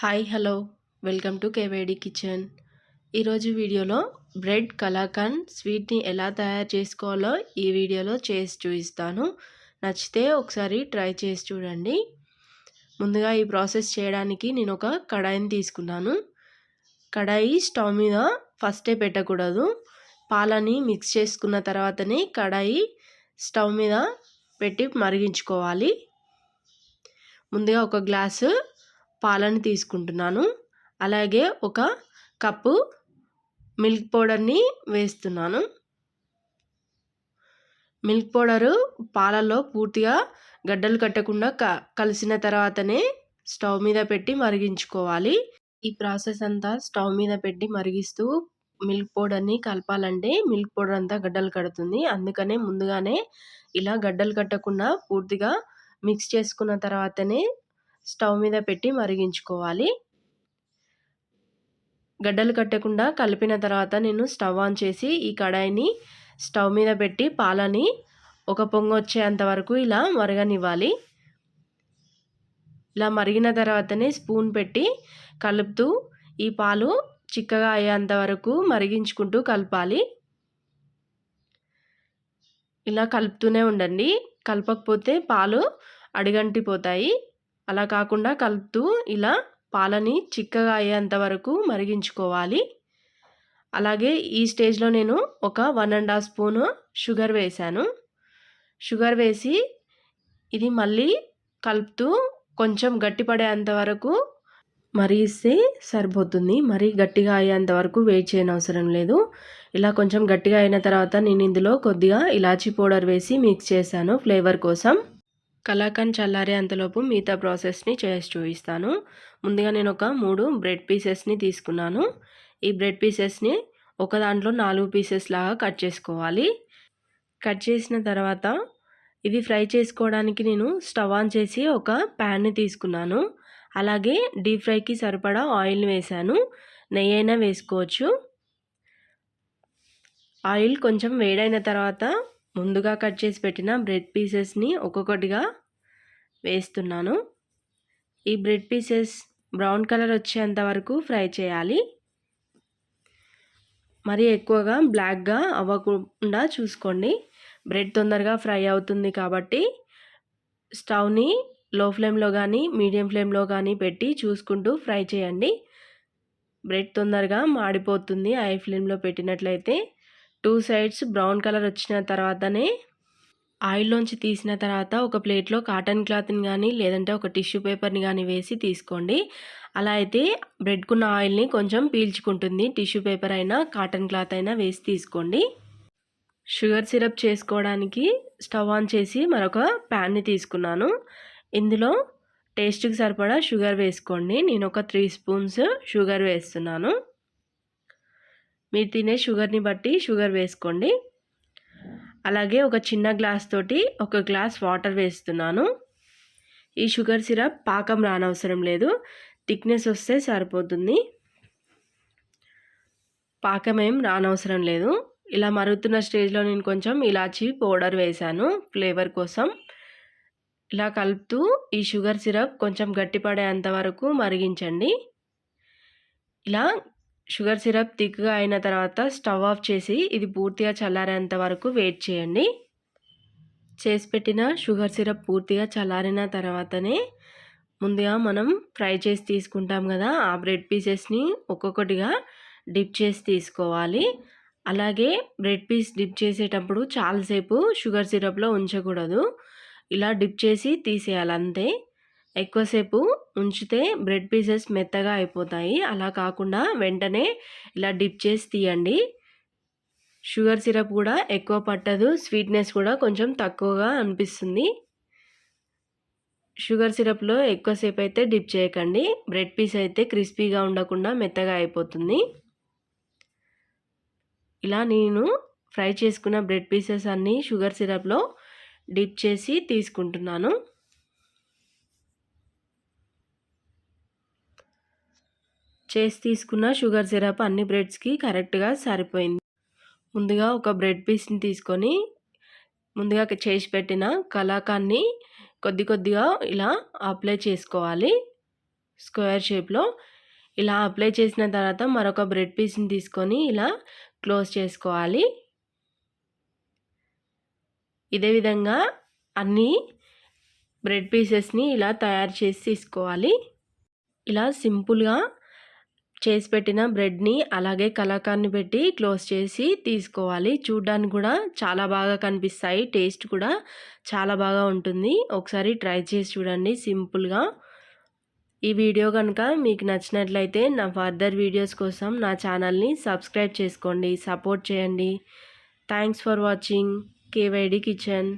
Hi hello. Welcome to KVD kitchen. ఈరోజు వీడియోలో bread kalakand స్వీట్ని ఎలా తయారు చేసుకోవాలో ఈ వీడియోలో చేసి చూపిస్తాను. నచ్చితే ఒకసారి ట్రై చేసి చూడండి. ముందుగా ఈ ప్రాసెస్ చేయడానికి నేను ఒక కడాయిని తీసుకున్నాను. కడాయి స్టవ్ మీద ఫస్టే పెట్టకూడదు. పాలని మిక్స్ చేసుకున్న తర్వాతనే కడాయి స్టవ్ మీద పెట్టి మరిగించుకోవాలి. ముందుగా ఒక గ్లాసు పాలను తీసుకుంటున్నాను. అలాగే ఒక కప్పు మిల్క్ పౌడర్ని వేస్తున్నాను. మిల్క్ పౌడరు పాలల్లో పూర్తిగా గడ్డలు కట్టకుండా క కలిసిన తర్వాతనే స్టవ్ మీద పెట్టి మరిగించుకోవాలి. ఈ ప్రాసెస్ అంతా స్టవ్ మీద పెట్టి మరిగిస్తూ మిల్క్ పౌడర్ని కలపాలంటే మిల్క్ పౌడర్ అంతా గడ్డలు కడుతుంది. అందుకనే ముందుగానే ఇలా గడ్డలు కట్టకుండా పూర్తిగా మిక్స్ చేసుకున్న తర్వాతనే స్టవ్ మీద పెట్టి మరిగించుకోవాలి. గడ్డలు కట్టకుండా కలిపిన తర్వాత నేను స్టవ్ ఆన్ చేసి ఈ కడాయిని స్టవ్ మీద పెట్టి పాలని ఒక పొంగ వచ్చేంత వరకు ఇలా మరగనివ్వాలి. ఇలా మరిగిన తర్వాతనే స్పూన్ పెట్టి కలుపుతూ ఈ పాలు చిక్కగా అయ్యేంత వరకు మరిగించుకుంటూ కలపాలి. ఇలా కలుపుతూనే ఉండండి. కలపకపోతే పాలు అడిగంటిపోతాయి. అలా కాకుండా కలుపుతూ ఇలా పాలని చిక్కగా అయ్యేంత వరకు మరిగించుకోవాలి. అలాగే ఈ స్టేజ్లో నేను ఒక one and half spoon sugar వేశాను. షుగర్ వేసి ఇది మళ్ళీ కలుపుతూ కొంచెం గట్టిపడేంత వరకు మరిగిస్తే సరిపోతుంది. మరీ గట్టిగా అయ్యేంత వరకు వెయిట్ చేయని అవసరం లేదు. ఇలా కొంచెం గట్టిగా అయిన తర్వాత నేను ఇందులో కొద్దిగా ఇలాచీ పౌడర్ వేసి మిక్స్ చేశాను ఫ్లేవర్ కోసం. కలాకండ్ చల్లారే అంతలోపు మిగతా ప్రాసెస్ని చేసి చూపిస్తాను. ముందుగా నేను ఒక మూడు బ్రెడ్ పీసెస్ని తీసుకున్నాను. ఈ బ్రెడ్ పీసెస్ని ఒక దాంట్లో నాలుగు పీసెస్ లాగా కట్ చేసుకోవాలి. కట్ చేసిన తర్వాత ఇవి ఫ్రై చేసుకోవడానికి నేను స్టవ్ ఆన్ చేసి ఒక ప్యాన్ని తీసుకున్నాను. అలాగే డీప్ ఫ్రైకి సరిపడా ఆయిల్ వేశాను. నెయ్యి అయినా వేసుకోవచ్చు. ఆయిల్ కొంచెం వేడైన తర్వాత ముందుగా కట్ చేసి పెట్టిన బ్రెడ్ పీసెస్ని ఒక్కొక్కటిగా వేస్తున్నాను. ఈ బ్రెడ్ పీసెస్ బ్రౌన్ కలర్ వచ్చేంత వరకు ఫ్రై చేయాలి. మరీ ఎక్కువగా బ్లాక్గా అవ్వకుండా చూసుకోండి. బ్రెడ్ తొందరగా ఫ్రై అవుతుంది కాబట్టి స్టవ్ని లో ఫ్లేమ్లో కానీ మీడియం ఫ్లేమ్లో కానీ పెట్టి చూసుకుంటూ ఫ్రై చేయండి. బ్రెడ్ తొందరగా మాడిపోతుంది. హై ఫ్లేమ్లో పెట్టినట్లయితే టూ సైడ్స్ బ్రౌన్ కలర్ వచ్చిన తర్వాతనే ఆయిల్లోంచి తీసిన తర్వాత ఒక ప్లేట్లో కాటన్ క్లాత్ని కానీ లేదంటే ఒక టిష్యూ పేపర్ని కానీ వేసి తీసుకోండి. అలా అయితే బ్రెడ్కున్న ఆయిల్ని కొంచెం పీల్చుకుంటుంది. టిష్యూ పేపర్ అయినా కాటన్ క్లాత్ అయినా వేసి తీసుకోండి. షుగర్ సిరప్ చేసుకోవడానికి స్టవ్ ఆన్ చేసి మరొక ప్యాన్ని తీసుకున్నాను. ఇందులో టేస్ట్కి సరిపడా షుగర్ వేసుకోండి. నేను ఒక త్రీ స్పూన్స్ షుగర్ వేస్తున్నాను. మీరు తినే షుగర్ని బట్టి షుగర్ వేసుకోండి. అలాగే ఒక చిన్న గ్లాస్ తోటి ఒక గ్లాస్ వాటర్ వేస్తున్నాను. ఈ షుగర్ సిరప్ పాకం రానవసరం లేదు. థిక్నెస్ వస్తే సరిపోతుంది. పాకం ఏం రానవసరం లేదు. ఇలా మరుగుతున్న స్టేజ్లో నేను కొంచెం ఇలాచి పౌడర్ వేశాను ఫ్లేవర్ కోసం. ఇలా కలుపుతూ ఈ షుగర్ సిరప్ కొంచెం గట్టిపడేంత వరకు మరిగించండి. ఇలా షుగర్ సిరప్ థిక్గా అయిన తర్వాత స్టవ్ ఆఫ్ చేసి ఇది పూర్తిగా చల్లారేంత వరకు వెయిట్ చేయండి. చేసి పెట్టిన షుగర్ సిరప్ పూర్తిగా చల్లారిన తర్వాతనే ముందుగా మనం ఫ్రై చేసి తీసుకుంటాం కదా ఆ బ్రెడ్ పీసెస్ని ఒక్కొక్కటిగా డిప్ చేసి తీసుకోవాలి. అలాగే బ్రెడ్ పీస్ డిప్ చేసేటప్పుడు చాలాసేపు షుగర్ సిరప్లో ఉంచకూడదు. ఇలా డిప్ చేసి తీసేయాలి అంతే ఎక్కువసేపు ఉంచితే బ్రెడ్ పీసెస్ మెత్తగా అయిపోతాయి. అలా కాకుండా వెంటనే ఇలా డిప్ చేసి తీయండి. షుగర్ సిరప్ కూడా ఎక్కువ పట్టదు. స్వీట్నెస్ కూడా కొంచెం తక్కువగా అనిపిస్తుంది. షుగర్ సిరప్లో ఎక్కువసేపు అయితే డిప్ చేయకండి. బ్రెడ్ పీస్ అయితే క్రిస్పీగా ఉండకుండా మెత్తగా అయిపోతుంది. ఇలా నేను ఫ్రై చేసుకున్న బ్రెడ్ పీసెస్ అన్నీ షుగర్ సిరప్లో డిప్ చేసి తీసుకుంటున్నాను. చేసి తీసుకున్న షుగర్ సిరప్ అన్ని బ్రెడ్స్కి కరెక్ట్గా సరిపోయింది. ముందుగా ఒక బ్రెడ్ పీస్ని తీసుకొని ముందుగా చేసి పెట్టిన కలాకాన్ని కొద్ది కొద్దిగా ఇలా అప్లై చేసుకోవాలి. స్క్వేర్ షేప్లో. ఇలా అప్లై చేసిన తర్వాత మరొక బ్రెడ్ పీస్ని తీసుకొని ఇలా క్లోజ్ చేసుకోవాలి. ఇదే విధంగా అన్ని బ్రెడ్ పీసెస్ని ఇలా తయారు చేసి తీసుకోవాలి. ఇలా సింపుల్గా చేసి పెట్టిన బ్రెడ్ని అలాగే కలాకాన్ని పెట్టి క్లోజ్ చేసి తీసుకోవాలి. చూడ్డానికి కూడా చాలా బాగా కనిపిస్తాయి. టేస్ట్ కూడా చాలా బాగా ఉంటుంది. ఒకసారి ట్రై చేసి చూడండి సింపుల్గా. ఈ వీడియో కనుక మీకు నచ్చినట్లయితే నా ఫర్దర్ వీడియోస్ కోసం నా ఛానల్ని సబ్స్క్రైబ్ చేసుకోండి. సపోర్ట్ చేయండి. Thanks for watching. KYD kitchen.